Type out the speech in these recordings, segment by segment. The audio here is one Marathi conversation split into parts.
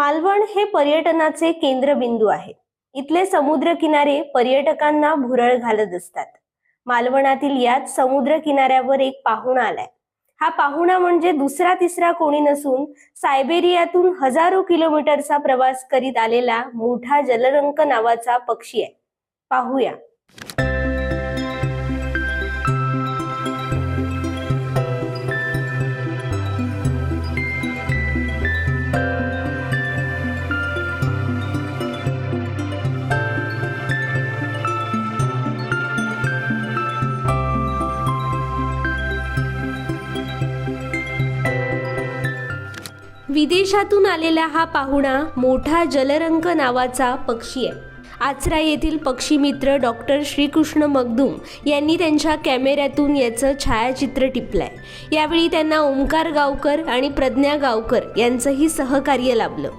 मालवण हे पर्यटनाचे केंद्रबिंदू आहे. इथले समुद्र किनारे पर्यटकांना भुरळ घालत असतात. मालवणातील याच समुद्र किनाऱ्यावर एक पाहुणा आलाय. हा पाहुणा म्हणजे दुसरा तिसरा कोणी नसून सायबेरियातून हजारो किलोमीटरचा प्रवास करीत आलेला मोठा जलरंक नावाचा पक्षी आहे. पाहूया. विदेशातून आलेला हा पाहुणा मोठा जलरंक नावाचा पक्षी आहे. आचरा येथील पक्षीमित्र डॉक्टर श्रीकृष्ण मगदूम यांनी त्यांच्या कॅमेऱ्यातून याचं छायाचित्र टिपलंय. यावेळी त्यांना ओंकार गावकर आणि प्रज्ञा गावकर यांचंही सहकार्य लाभलं.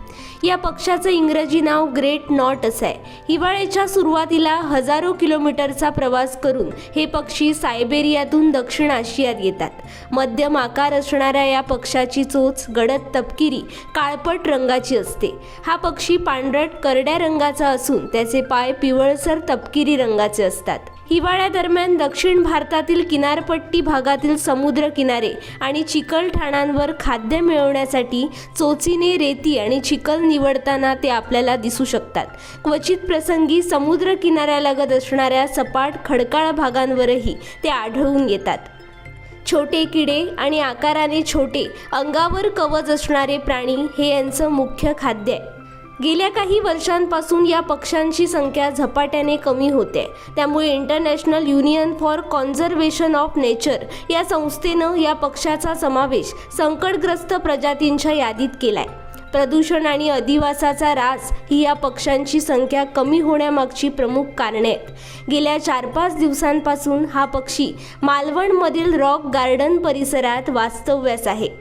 या पक्षाचं इंग्रजी नाव ग्रेट नॉट असं आहे हिवाळ्याच्या सुरुवातीला हजारो किलोमीटरचा प्रवास करून हे पक्षी सायबेरियातून दक्षिण आशियात येतात. मध्यम आकार असणाऱ्या या पक्षाची चोच गडद तपकिरी काळपट रंगाची असते. हा पक्षी पांढरट करड्या रंगाचा असून त्याचे पाय पिवळसर तपकिरी रंगाचे असतात. हिवाळ्यादरम्यान दक्षिण भारतातील किनारपट्टी भागातील समुद्र किनारे आणि चिखल ठाणांवर खाद्य मिळवण्यासाठी चोचीने रेती आणि चिखल निवडताना ते आपल्याला दिसू शकतात. क्वचित प्रसंगी समुद्र किनाऱ्यालगत असणाऱ्या सपाट खडकाळ भागांवरही ते आढळून येतात. छोटे किडे आणि आकाराने छोटे अंगावर कवच असणारे प्राणी हे यांचं मुख्य खाद्य आहे. गेल्या काही वर्षांपासून या पक्ष्यांची संख्या झपाट्याने कमी होते. त्यामुळे international union for conservation of nature या संस्थेनं या पक्षाचा समावेश संकटग्रस्त प्रजातींच्या यादीत केलाय. प्रदूषण आणि अधिवासाचा रास ही या पक्ष्यांची संख्या कमी होण्यामागची प्रमुख कारणे आहेत. गेल्या चार पाच दिवसांपासून हा पक्षी मालवणमधील रॉक गार्डन परिसरात वास्तव्यास आहे.